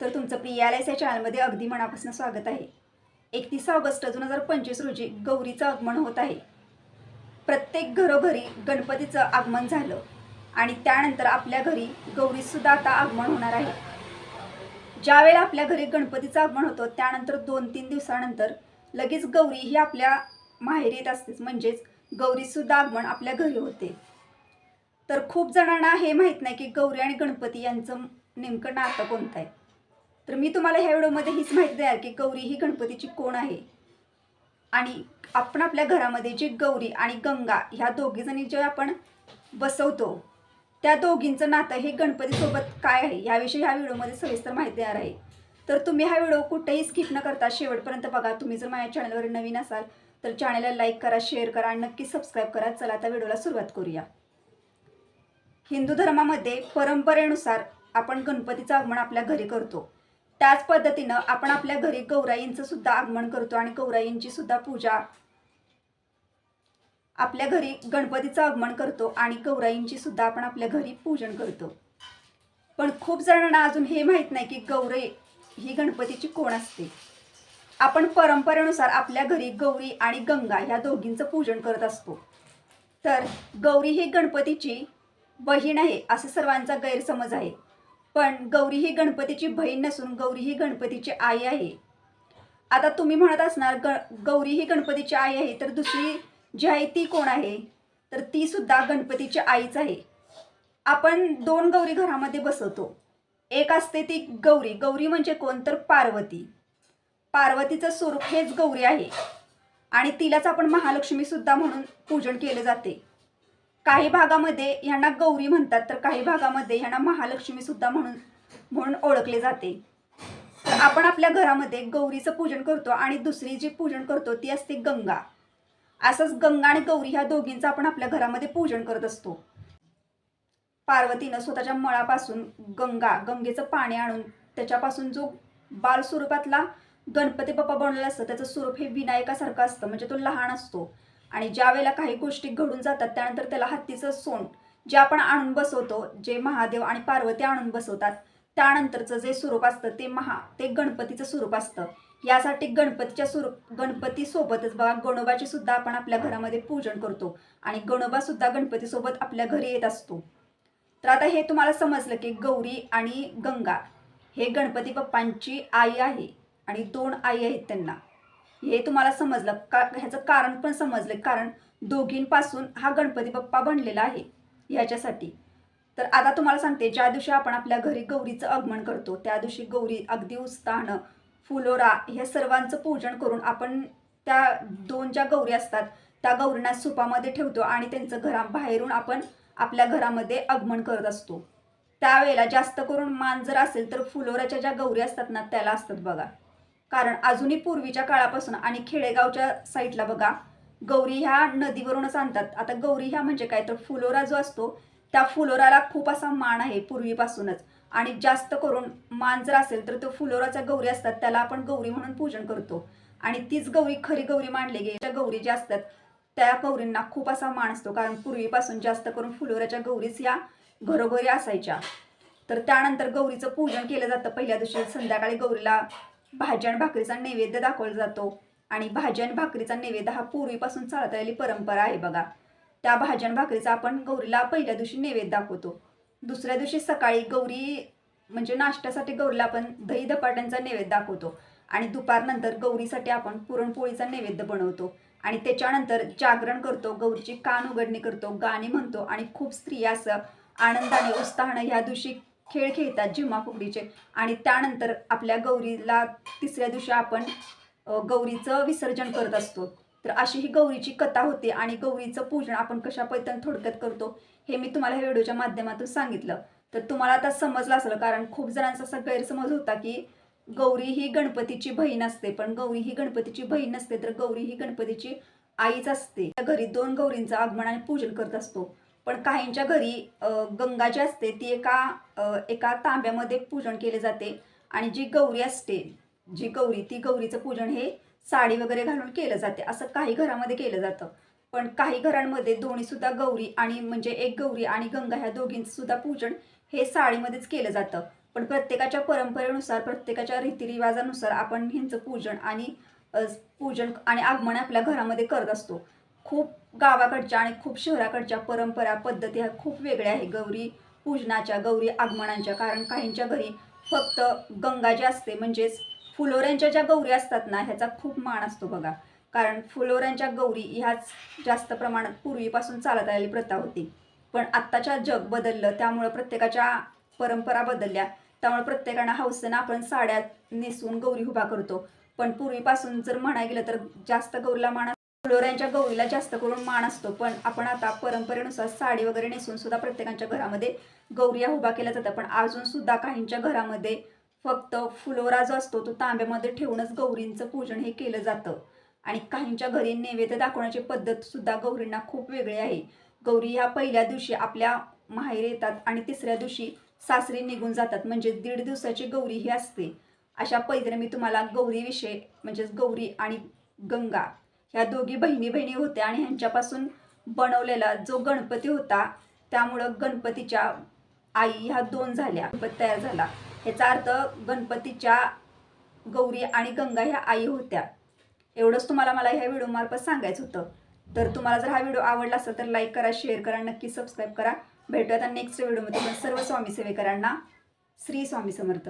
तर तुमचं प्रियालयस या चॅनलमध्ये अगदी मनापासून स्वागत आहे. एकतीस ऑगस्ट दोन हजार पंचवीस रोजी गौरीचं आगमन होत आहे. प्रत्येक घरोघरी गणपतीचं आगमन झालं आणि त्यानंतर आपल्या घरी गौरीसुद्धा आता आगमन होणार आहे. ज्यावेळेला आपल्या घरी गणपतीचं आगमन होतं त्यानंतर दोन तीन दिवसानंतर लगेच गौरी ही आपल्या माहेर येत असतेच म्हणजेच गौरीसुद्धा आगमन आपल्या घरी होते. तर खूप जणांना हे माहीत नाही की गौरी आणि गणपती यांचं नेमकं नातं कोणतं आहे. तर मी तुम्हाला ह्या व्हिडिओमध्ये हीच माहिती देणार की गौरी ही गणपतीची कोण आहे. आणि आपण आपल्या घरामध्ये जी गौरी आणि गंगा ह्या दोघीजणी जे आपण बसवतो त्या दोघींचं नातं हे गणपतीसोबत काय आहे याविषयी ह्या व्हिडिओमध्ये सविस्तर माहिती देणार आहे. तर तुम्ही हा व्हिडिओ कुठेही स्किप न करता शेवटपर्यंत बघा. तुम्ही जर माझ्या चॅनलवर नवीन असाल तर चॅनलला लाईक करा शेअर करा आणि नक्की सबस्क्राईब करा. चला आता व्हिडिओला सुरुवात करूया. हिंदू धर्मामध्ये परंपरेनुसार आपण गणपतीचं आगमन आपल्या घरी करतो. त्याच पद्धतीनं आपण आपल्या घरी गौराईंचं सुद्धा आगमन करतो आणि गौराईंची सुद्धा पूजा आपल्या घरी गणपतीचं आगमन करतो आणि गौराईंची सुद्धा आपण आपल्या घरी पूजन करतो. पण खूप जणांना अजून हे माहीत नाही की गौरी ही गणपतीची कोण असते. आपण परंपरेनुसार आपल्या घरी गौरी आणि गंगा ह्या दोघींचं पूजन करत असतो. तर गौरी ही गणपतीची बहीण आहे असं सर्वांचा गैरसमज आहे. पण गौरी ही गणपतीची बहीण नसून गौरी ही गणपतीची आई आहे. आता तुम्ही म्हणत असणार ग गौरी ही गणपतीची आई आहे तर दुसरी जी आहे ती कोण आहे? तर ती सुद्धा गणपतीची आईच आहे. आपण दोन गौरी घरामध्ये बसवतो. एक असते ती गौरी. गौरी म्हणजे कोण? तर पार्वती. पार्वतीचं स्वरूप हेच गौरी आहे. आणि तिलाच आपण महालक्ष्मीसुद्धा म्हणून पूजन केले जाते. काही भागामध्ये यांना गौरी म्हणतात तर काही भागामध्ये ह्यांना महालक्ष्मी सुद्धा म्हणून म्हणून ओळखले जाते. तर आपण आपल्या घरामध्ये गौरीचं पूजन करतो आणि दुसरी जी पूजन करतो ती असते गंगा. असंच गंगा आणि गौरी ह्या दोघींचं आपण आपल्या घरामध्ये पूजन करत असतो. पार्वतीनं स्वतःच्या मळापासून गंगा गंगेचं पाणी आणून त्याच्यापासून जो बाल स्वरूपातला गणपती बाप्पा बनलेला असतं त्याचं स्वरूप हे विनायकासारखं असतं म्हणजे तो लहान असतो. आणि ज्या वेळेला काही गोष्टी घडून जातात त्यानंतर त्याला हत्तीचं सोंड जे आपण आणून बसवतो जे महादेव आणि पार्वती आणून बसवतात त्यानंतरचं जे स्वरूप असतं ते महा ते गणपतीचं स्वरूप असतं. यासाठी गणपतीच्या स्वरूप गणपतीसोबतच बघा गणोबाची सुद्धा आपण आपल्या घरामध्ये पूजन करतो आणि गणोबा सुद्धा गणपतीसोबत आपल्या घरी येत असतो. तर आता हे तुम्हाला समजलं की गौरी आणि गंगा हे गणपती बाप्पांची आई आहे आणि दोन आई आहेत त्यांना. हे तुम्हाला समजलं. का ह्याचं कारण पण समजलं. कारण दोघींपासून हा गणपती बाप्पा बनलेला आहे याच्यासाठी. तर आता तुम्हाला सांगते ज्या दिवशी आपण आपल्या घरी गौरीचं आगमन करतो त्या दिवशी गौरी अगदी उत्साहानं फुलोरा ह्या सर्वांचं पूजन करून आपण त्या दोन ज्या गौरी असतात त्या गौरींना सुपामध्ये ठेवतो आणि त्यांचं घरा बाहेरून आपण आपल्या घरामध्ये आगमन करत असतो. त्यावेळेला जास्त करून मान जर असेल तर फुलोराच्या ज्या गौरी असतात ना त्याला असतात बघा. कारण अजूनही पूर्वीच्या काळापासून आणि खेडेगावच्या साईडला बघा गौरी ह्या नदीवरूनच आणतात. आता गौरी ह्या म्हणजे काय? तर फुलोरा जो असतो त्या फुलोराला खूप असा मान आहे पूर्वीपासूनच. आणि जास्त करून मान जर असेल तर तो फुलोराच्या गौरी असतात त्याला आपण गौरी म्हणून पूजन करतो. आणि तीच गौरी खरी गौरी मानली गेली. त्या गौरी ज्या असतात त्या गौरींना खूप असा मान असतो. कारण पूर्वीपासून जास्त करून फुलोऱ्याच्या गौरीच या घरोघरी असायच्या. तर त्यानंतर गौरीचं पूजन केलं जातं. पहिल्या दिवशी संध्याकाळी गौरीला भाजण आणि भाकरीचा नैवेद्य दाखवला जातो. आणि भाजण आणि भाकरीचा नैवेद्य हा पूर्वीपासून चालत आलेली परंपरा आहे बघा. त्या भाजण आणि भाकरीचा आपण गौरीला पहिल्या दिवशी नैवेद्य दाखवतो. दुसऱ्या दिवशी सकाळी गौरी म्हणजे नाश्त्यासाठी गौरीला आपण दही धपाट्यांचा नैवेद्य दाखवतो. आणि दुपारनंतर गौरीसाठी आपण पुरणपोळीचा नैवेद्य बनवतो. आणि त्याच्यानंतर जागरण करतो गौरीची कान उघडणी करतो गाणी म्हणतो आणि खूप स्त्रिया असं आनंदाने उत्साहानं ह्या दिवशी खेळ खेळतात जिम्मा फुगडीचे. आणि त्यानंतर आपल्या गौरीला तिसऱ्या दिवशी आपण गौरीचं विसर्जन करत असतो. तर अशी ही गौरीची कथा होते आणि गौरीचं पूजन आपण कशा पैतन थोडक्यात करतो हे मी तुम्हाला ह्या व्हिडिओच्या माध्यमातून सांगितलं. तर तुम्हाला आता समजलं असलं कारण खूप जणांचा असा गैरसमज होता की गौरी ही गणपतीची बहीण असते पण गौरी ही गणपतीची बहीण नसते तर गौरी ही गणपतीची आईच असते. त्या घरी दोन गौरींचं आगमन आणि पूजन करत असतो. पण काहींच्या घरी गंगा जी असते ती एका एका तांब्यामध्ये पूजन केले जाते. आणि जी गौरी असते जी गौरी ती गौरीचं पूजन हे साडी वगैरे घालून केलं जाते. असं काही घरामध्ये केलं जातं. पण काही घरांमध्ये दोन्हीसुद्धा गौरी आणि म्हणजे एक गौरी आणि गंगा ह्या दोघींचं सुद्धा पूजन हे साडीमध्येच केलं जातं. पण प्रत्येकाच्या परंपरेनुसार प्रत्येकाच्या रीतिरिवाजानुसार आपण ह्यांचं पूजन आणि पूजन आणि आगमन आपल्या घरामध्ये करत असतो. खूप गावाकडच्या आणि खूप शहराकडच्या परंपरा पद्धती ह्या खूप वेगळ्या आहे गौरी पूजनाच्या गौरी आगमनांच्या कारण काहींच्या घरी फक्त गंगा जी असते म्हणजेच फुलोऱ्यांच्या ज्या गौरी असतात ना ह्याचा खूप मान असतो बघा. कारण फुलोऱ्यांच्या गौरी ह्याच जास्त प्रमाणात पूर्वीपासून चालत आलेली प्रथा होती. पण आत्ताच्या जग बदललं त्यामुळं प्रत्येकाच्या परंपरा बदलल्या. त्यामुळे प्रत्येकानं हौसेनं आपण साड्या नेसून गौरी उभा करतो. पण पूर्वीपासून जर म्हणायला गेलं तर जास्त गौरीला मान फुलोऱ्यांच्या गौरीला जास्त करून मान असतो. पण आपण आता परंपरेनुसार साडी वगैरे नेसून सुद्धा प्रत्येकांच्या घरामध्ये गौरी उभा केल्या जातात. पण अजून सुद्धा काहींच्या घरामध्ये फक्त फुलोरा जो असतो तो तांब्यामध्ये ठेवूनच गौरींचं पूजन हे केलं जातं. आणि काहींच्या घरी नैवेद्य दाखवण्याची पद्धत सुद्धा गौरींना खूप वेगळी आहे. गौरी ह्या पहिल्या दिवशी आपल्या माहेर येतात आणि तिसऱ्या दिवशी सासरी निघून जातात. म्हणजे दीड दिवसाची गौरी ही असते. अशा पद्धतीने मी तुम्हाला गौरीविषयी म्हणजेच गौरी आणि गंगा ह्या दोघी बहिणी बहिणी होत्या आणि ह्यांच्यापासून बनवलेला जो गणपती होता त्यामुळं गणपतीच्या आई ह्या दोन झाल्या. गणपती तयार झाला. ह्याचा अर्थ गणपतीच्या गौरी आणि गंगा ह्या आई होत्या. एवढंच तुम्हाला मला ह्या व्हिडिओमार्फत सांगायचं होतं. तर तुम्हाला जर हा व्हिडिओ आवडला असेल तर लाईक करा शेअर करा नक्की सबस्क्राईब करा. भेटूया आणि नेक्स्ट व्हिडिओमध्ये पण सर्व स्वामी सेवेकरांना श्री स्वामी समर्थ.